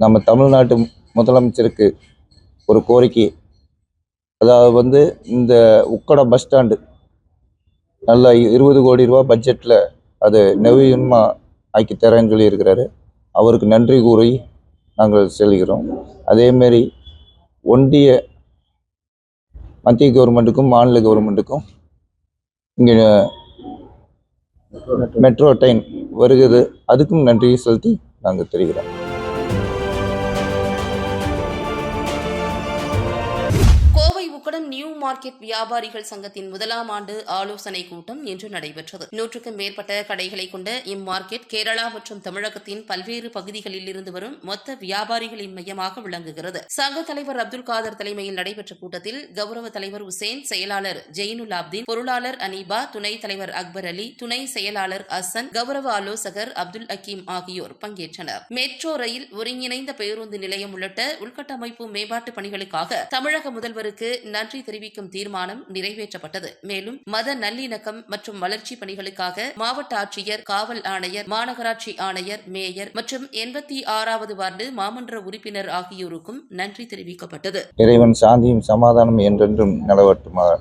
நம்ம தமிழ்நாட்டு முதலமைச்சருக்கு ஒரு கோரிக்கை. அதாவது வந்து இந்த உக்கடம் பஸ் ஸ்டாண்டு நல்லா இருபது கோடி ரூபா பட்ஜெட்டில் அது நவீனமாக ஆக்கி தரேன்னு சொல்லியிருக்கிறாரு. அவருக்கு நன்றி கூறி நாங்கள் செல்கிறோம். அதேமாரி ஒன்றிய மத்திய கவர்மெண்ட்டுக்கும் மாநில கவர்மெண்ட்டுக்கும் இங்கே மெட்ரோ ட்ரெயின் வருகிறது. அதுக்கும் நன்றி செலுத்தி நாங்கள் தெரிகிறோம். கோவை நியூ மார்க்கெட் வியாபாரிகள் சங்கத்தின் முதலாம் ஆண்டு ஆலோசனை கூட்டம் இன்று நடைபெற்றது. நூற்றுக்கும் மேற்பட்ட கடைகளை கொண்ட இம்மார்க்கெட் கேரளா மற்றும் தமிழகத்தின் பல்வேறு பகுதிகளில் இருந்து வரும் மொத்த வியாபாரிகளின் மையமாக விளங்குகிறது. சங்க தலைவர் அப்துல் காதர் தலைமையில் நடைபெற்ற கூட்டத்தில் கௌரவ தலைவர் உசேன் செயலாளர் ஜெயினுல் ஆப்தீன் பொருளாளர் அனீபா துணைத் தலைவர் அக்பர் அலி துணை செயலாளர் அசன் கௌரவ ஆலோசகர் அப்துல் அக்கீம் ஆகியோர் பங்கேற்றனர். மெட்ரோ ரயில் ஒருங்கிணைந்த பேருந்து நிலையம் உள்ளிட்ட உள்கட்டமைப்பு மேம்பாட்டு பணிகளுக்காக தமிழக முதல்வருக்கு நன்றி தெரிவிக்கும் தீர்மானம் நிறைவேற்றப்பட்டது. மேலும் மத நல்லிணக்கம் மற்றும் வளர்ச்சி பணிகளுக்காக மாவட்ட ஆட்சியர் காவல் ஆணையர் மாநகராட்சி ஆணையர் மேயர் மற்றும் எண்பத்தி ஆறாவது வார்டு மாமன்ற உறுப்பினர் ஆகியோருக்கும் நன்றி தெரிவிக்கப்பட்டது. இறைவன் சாந்தியும் சமாதானம் என்றென்றும் நிலவட்டுமாக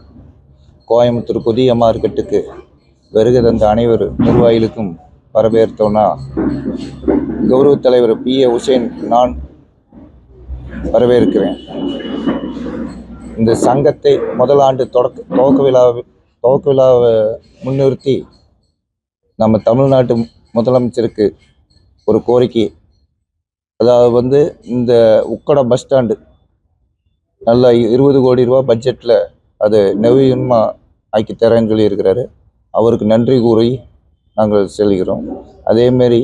கோயம்புத்தூர் புதிய மார்க்கெட்டுக்கு வருகை தந்த அனைவர் நிர்வாகிகளுக்கும் வரவேற்றோன்னா கௌரவ தலைவர் பி ஏ உசேன் நான் வரவேற்கிறேன். இந்த சங்கத்தை முதல் ஆண்டு தொடக்க துவக்க விழா துவக்க விழாவை முன்னிறுத்தி நம்ம தமிழ்நாட்டு முதலமைச்சருக்கு ஒரு கோரிக்கை. அதாவது வந்து இந்த உக்கடம் பஸ் ஸ்டாண்டு நல்லா இருபது கோடி ரூபா பட்ஜெட்டில் அது நவீனமாக ஆக்கி தரேன்னு சொல்லியிருக்கிறாரு. அவருக்கு நன்றி கூறி நாங்கள் செல்கிறோம். அதேமாரி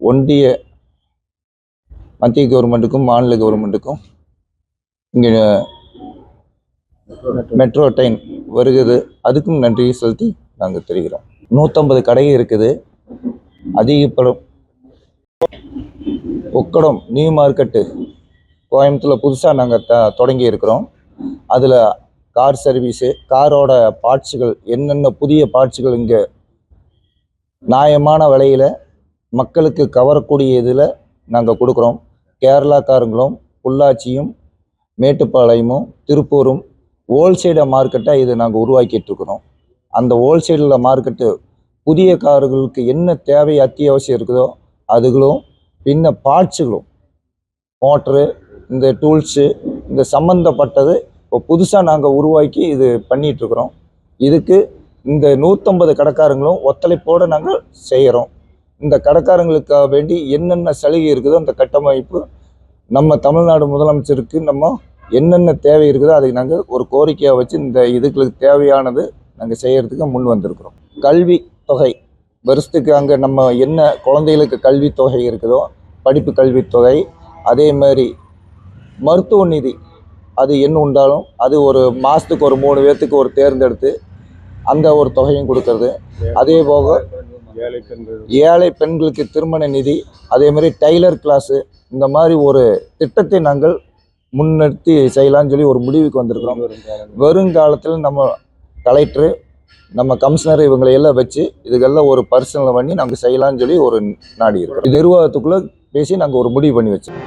ஒன்றிய மத்திய கவர்மெண்ட்டுக்கும் மாநில கவர்மெண்ட்டுக்கும் இங்கே மெட்ரோ ட்ரெயின். வருகிறது அதுக்கும் நன்றி செலுத்தி நாங்கள் தெரிகிறோம். நூற்றம்பது கடை இருக்குது. அதிகப்படும். ஒக்கடம் நியூ மார்க்கெட்டு கோயம்புத்தூரில் புதுசாக நாங்கள் த தொடங்கி இருக்கிறோம். அதில் கார் சர்வீஸு காரோட பார்ட்ஸுகள் என்னென்ன புதிய பார்ட்ஸுகள் இங்கே நியாயமான விலையில் மக்களுக்கு கவரக்கூடிய இதில் நாங்கள் கொடுக்குறோம் கேரளாக்காரங்களும் பொள்ளாச்சியும் மேட்டுப்பாளையமும் திருப்பூரும் ஹோல்சேல மார்க்கெட்டாக இது நாங்கள் உருவாக்கிட்டு இருக்கிறோம். அந்த ஹோல்சேலில் மார்க்கெட்டு புதிய கார்களுக்கு என்ன தேவை அத்தியாவசியம் இருக்குதோ அதுகளும் பின்ன பார்ட்ஸுகளும் மோட்ரு இந்த டூல்ஸு இந்த சம்மந்தப்பட்டது இப்போ புதுசாக நாங்கள் உருவாக்கி இது பண்ணிகிட்ருக்குறோம் இதுக்கு இந்த நூற்றம்பது கடைக்காரங்களும் ஒத்துழைப்போடு நாங்கள் செய்கிறோம் இந்த கடைக்காரங்களுக்காக வேண்டி என்னென்ன சலுகை இருக்குதோ அந்த கட்டமைப்பு நம்ம தமிழ்நாடு முதலமைச்சருக்கு நம்ம என்னென்ன தேவை இருக்குதோ அதை நாங்கள் ஒரு கோரிக்கையாக வச்சு இந்த இதுகளுக்கு தேவையானது நாங்கள் செய்கிறதுக்கு முன் வந்திருக்கிறோம். கல்வி தொகை. வருஷத்துக்கு அங்கே நம்ம என்ன குழந்தைகளுக்கு கல்வி தொகை இருக்குதோ படிப்பு கல்வி தொகை அதே மாதிரி மருத்துவ நிதி. அது என்ன உண்டாலும் அது ஒரு மாதத்துக்கு ஒரு மூணு பேர்த்துக்கு ஒரு தேர்ந்தெடுத்து அந்த ஒரு தொகையும் கொடுக்கறது. அதே போக ஏழை பெண்கள் ஏழை பெண்களுக்கு திருமண நிதி அதே மாதிரி டைலர் கிளாஸு இந்த மாதிரி ஒரு திட்டத்தை நாங்கள் முன்னிறுத்தி செய்யலாம்னு சொல்லி ஒரு முடிவுக்கு வந்திருக்கிறோம். வருங்காலத்தில் நம்ம கலெக்டரு நம்ம கமிஷனர் இவங்களை எல்லாம் வச்சு இதுக்கெல்லாம் ஒரு பரிசீலனை பண்ணி நாங்கள் செய்யலாம்னு சொல்லி ஒரு நாடி இருக்கிறோம். நிர்வாகத்துக்குள்ளே பேசி நாங்கள் ஒரு முடிவு பண்ணி வச்சோம்